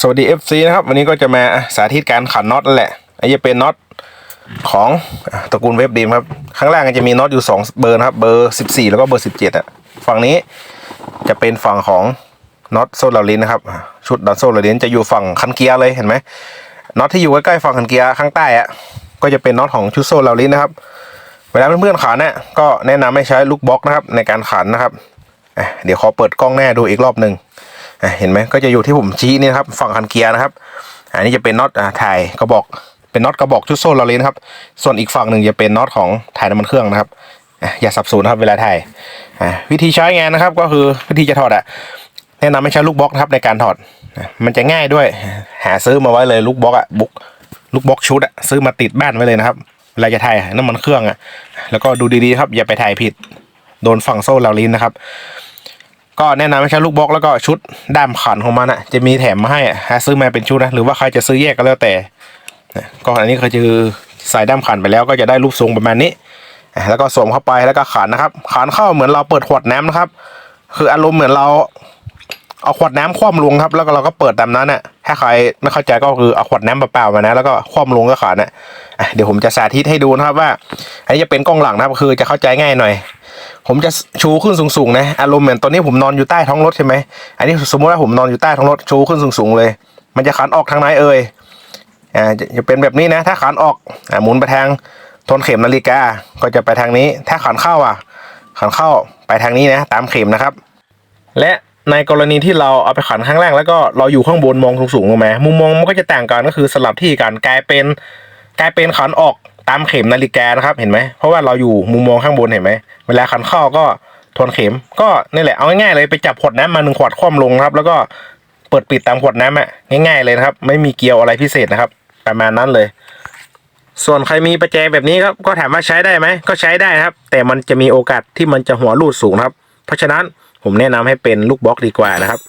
สวัสดี FC นะครับ วันนี้ก็จะมาสาธิตการขันน็อตนั่นแหละอันนี้จะเป็นน็อตของตระกูลเวฟดีมครับ ข้างล่างก็จะมีน็อตอยู่ 2 เบอร์นะครับ เบอร์ 14 แล้วก็เบอร์ 17อะฝั่งนี้จะเป็นฝั่งของน็อตโซลารินนะครับ ชุดน็อตโซลารินจะอยู่ฝั่งคันเกียร์เลยเห็นไหมน็อตที่อยู่ใกล้ๆฝั่งคันเกียร์ข้างใต้อะก็จะเป็นน็อตของชุดโซลารินนะครับ เวลาเพื่อนๆขันเนี่ยก็แนะนำให้ใช้ลูกบล็อกนะครับในการขันนะครับเดี๋ยวขอเปิดกล้องหน้าดูอีกรอบหนึ่ง เห็นไหมก็จะอยู่ที่ผมชี้นี่นะครับฝั่งคันเกียร์นะครับ อันนี้จะเป็นน็อตอ่าถ่ายกระบอกเป็นน็อตกระบอกชุดโซ่ลาเลนครับ ส่วนอีกฝั่งหนึ่งจะเป็นน็อตของถ่ายน้ำมันเครื่องนะครับอย่าสับสนครับเวลาถ่ายวิธีใช้งานนะครับก็คือวิธีจะถอดอะแนะนำให้ใช้ลูกบล็อกนะครับในการถอดมันจะง่ายด้วย หาซื้อมาไว้เลยลูกบล็อกอะบุกลูกบล็อกชุดอะซื้อมาติดบ้านไว้เลยนะครับเวลาจะถ่ายน้ำมันเครื่องอะแล้วก็ดูดีๆครับอย่าไปถ่ายผิด โดนฝั่งโซ่ลาลินนะครับ ก็แนะนำให้ใช้ลูกบล็อกแล้วก็ชุดด้ามขันของมันอะจะมีแถมมาให้หาซื้อมาเป็นชุดนะหรือว่าใครจะซื้อแยกก็แล้วแต่ก็อันนี้ก็คือใส่ด้ามขันไปแล้วก็จะได้รูปทรงประมาณนี้ แล้วก็สวมเข้าไปแล้วก็ขันนะครับขันเข้าเหมือนเราเปิดขวดน้ำนะครับ คืออารมณ์เหมือนเราเอาขวดน้ำคว่ำลงครับ แล้วก็เราก็เปิดตามนั้นน่ะถ้าใครไม่เข้าใจก็คือเอาขวดน้ำเปล่าๆมานะแล้วก็คว่ำลงก็ขันน่ะอะเดี๋ยวผมจะสาธิตให้ดูนะครับว่า อันนี้จะเป็นกล้องหลังนะครับคือจะเข้าใจง่ายหน่อย ผมจะชูขึ้นสูงๆนะอารมณ์เหมือนตอนนี้ผมนอนอยู่ใต้ท้องรถใช่ไหมอันนี้สมมติว่าผมนอนอยู่ใต้ท้องรถชูขึ้นสูงๆเลย มันจะขันออกทางไหนเอ่ยอ่าจะจะเป็นแบบนี้นะ ถ้าขันออกอ่าหมุนไปทางทนเข็มนาฬิกาก็จะไปทางนี้ ถ้าขันเข้าอะขันเข้าไปทางนี้นะ ตามเข็มนะครับ และในกรณีที่เราเอาไปขันข้างล่างแล้วก็เราอยู่ข้างบนมองสูงๆลงมามุมมองมันก็จะต่างกันก็คือสลับที่กันกลายเป็นกลายเป็นขันออก ตามเข็มนาฬิกานะครับเห็นไหมเพราะว่าเราอยู่มุมมองข้างบนเห็นไหมเวลาขันเข้าก็ทวนเข็ม ก็นี่แหละเอาง่ายๆเลยไปจับขวดน้ำมาหนึ่งขวดคว่ำลงครับ แล้วก็เปิดปิดตามขวดน้ำอะง่ายๆเลยนะครับ ไม่มีเกลียวอะไรพิเศษนะครับ ประมาณนั้นเลย ส่วนใครมีประแจแบบนี้ครับก็ถามว่าใช้ได้ไหมก็ใช้ได้นะครับ แต่มันจะมีโอกาสที่มันจะหัวรูดสูงครับ เพราะฉะนั้นผมแนะนำให้เป็นลูกบล็อกดีกว่านะครับ